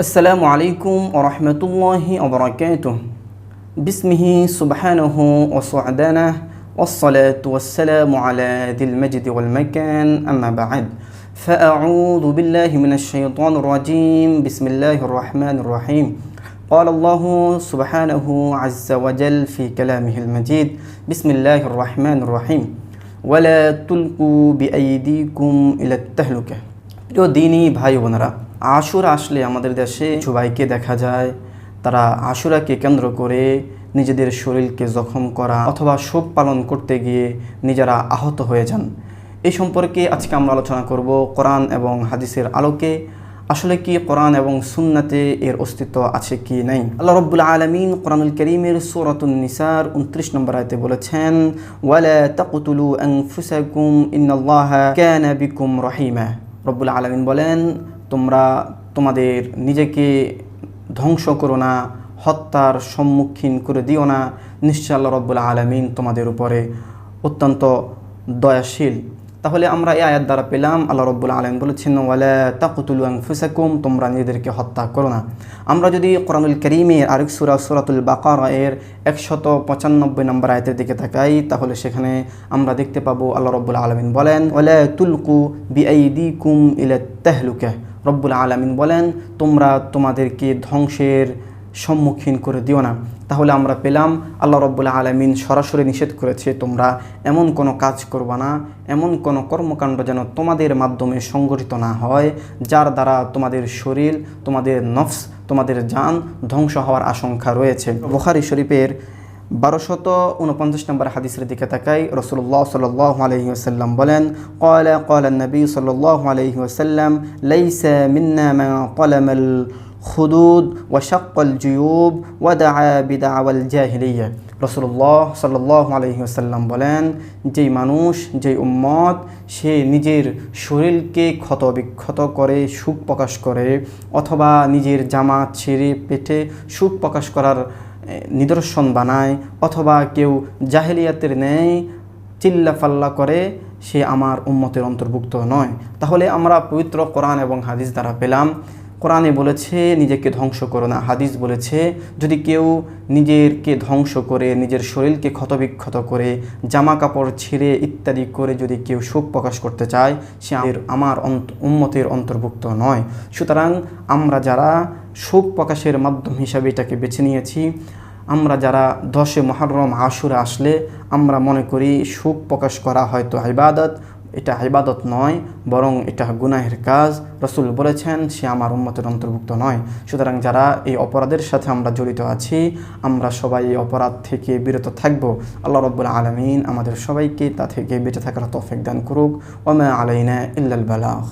السلام عليكم ورحمة الله وبركاته باسمه سبحانه وصعدانه والصلاة والسلام على ذي المجد والمكان أما بعد فأعوذ بالله من الشيطان الرجيم بسم الله الرحمن الرحيم قال الله سبحانه عز وجل في كلامه المجيد بسم الله الرحمن الرحيم ولا تلقوا بأيديكم إلى التهلكة প্রিয় দিনই ভাই বোনেরা আশুরা আসলে আমাদের দেশে সবাইকে দেখা যায়। তারা আশুরাকে কেন্দ্র করে নিজেদের শরীরকে জখম করা অথবা শোক পালন করতে গিয়ে নিজেরা আহত হয়ে যান। এই সম্পর্কে আজকে আমরা আলোচনা করব কোরআন এবং হাদিসের আলোকে। আসলে কি কোরআন এবং সুন্নাতে এর অস্তিত্ব আছে কি নাই? আল্লাহ রব্বুল আলমিন কোরআনুল করিমের সুরাতুন নিসার উনত্রিশ নম্বর আয়তে বলেছেন, ওয়ালা তাকুতুলু আনফুসাকুম ইন্নাল্লাহা বিকুম রহিমা। রব্বুল আলমিন বলেন তোমরা তোমাদের নিজেকে ধ্বংস করো না, হত্যার সম্মুখীন করে দিও না। নিশ্চয় আল্লাহ রব্বুল আলমিন তোমাদের উপরে অত্যন্ত দয়াশীল। তাহলে আমরা এই আয়াত দ্বারা পেলাম, আল্লাহ রব্বুল আলম বলেছেন, ওয়ালা আনফুসাকুম, তোমরা নিজেদেরকে হত্যা করো না। আমরা যদি কোরআনুল করিমের আরেক সুরা, সুরাতুল বাকার এর একশত পঁচানব্বই নম্বর আয়তের দিকে তাকাই, তাহলে সেখানে আমরা দেখতে পাবো আল্লাহ রব্বুল আলমিন বলেন, ওয়ালা তুলকু বিআইদি কুম ইলা তেহলুকে। রব্বুল আলমিন বলেন, তোমরা তোমাদেরকে ধ্বংসের সম্মুখীন করে দিও না। তাহলে আমরা পেলাম, আল্লাহ রব্বুল্লা আলমিন সরাসরি নিষেধ করেছে, তোমরা এমন কোনো কাজ করবা না, এমন কোনো কর্মকাণ্ড যেন তোমাদের মাধ্যমে সংগঠিত না হয়, যার দ্বারা তোমাদের শরীর, তোমাদের নফস, তোমাদের যান ধ্বংস হওয়ার আশঙ্কা রয়েছে। বখারি শরীফের বারোশত উনপঞ্চাশ নম্বর হাদিসের দিকে তাকাই রসুল্লাহ সাল্লাহ আলহি আসাল্লাম বলেন কয়লা কয়লা নবী সাল্লাহ আলহি আসাল্লাম লাইসা মিন্না কলামাল খুদুদ ওয়াশাক্কল জুয়ুব ওয়াদা বিদাওয়াল জাহিলিয়া। রসুল্লাহ সাল্লাহ আলহিহাসাল্লাম বলেন, যেই মানুষ, যেই উম্মত, সে নিজের শরীরকে ক্ষত বিক্ষত করে, সুখ প্রকাশ করে অথবা নিজের জামা ছেড়ে পেটে সুখ প্রকাশ করার নিদর্শন বানায় অথবা কেউ জাহেলিয়াতের ন্যায় চিল্লা ফাল্লা করে, সে আমার উম্মতের অন্তর্ভুক্ত নয়। তাহলে আমরা পবিত্র কোরআন এবং হাদিস দ্বারা পেলাম কোরআনে বলেছে, নিজেকে ধ্বংস করো না। হাদিস বলেছে, যদি কেউ নিজেরকে ধ্বংস করে, নিজের শরীরকে ক্ষতবিক্ষত করে জামা কাপড় ছিঁড়ে ইত্যাদি করে যদি কেউ শোক প্রকাশ করতে চায়, সে আমার উন্মতের অন্তর্ভুক্ত নয়। সুতরাং আমরা যারা শোক প্রকাশের মাধ্যম হিসাবে এটাকে বেছে নিয়েছি, আমরা যারা দশে মহরম, আশুরা আসলে আমরা মনে করি শোক প্রকাশ করা হয়তো ইবাদত এটা ইবাদত নয়, বরং এটা গুনাহের কাজ। রসুল বলেছেন, সে আমার উন্মতের অন্তর্ভুক্ত নয়। সুতরাং যারা এই অপরাধের সাথে আমরা জড়িত আছি, আমরা সবাই এই অপরাধ থেকে বিরত থাকব। আল্লাহ রব্বুল আলমিন আমাদের সবাইকে তা থেকে বেঁচে থাকার তফেক দান করুক। ওমা আলাইনা ইল্লাল বালাহ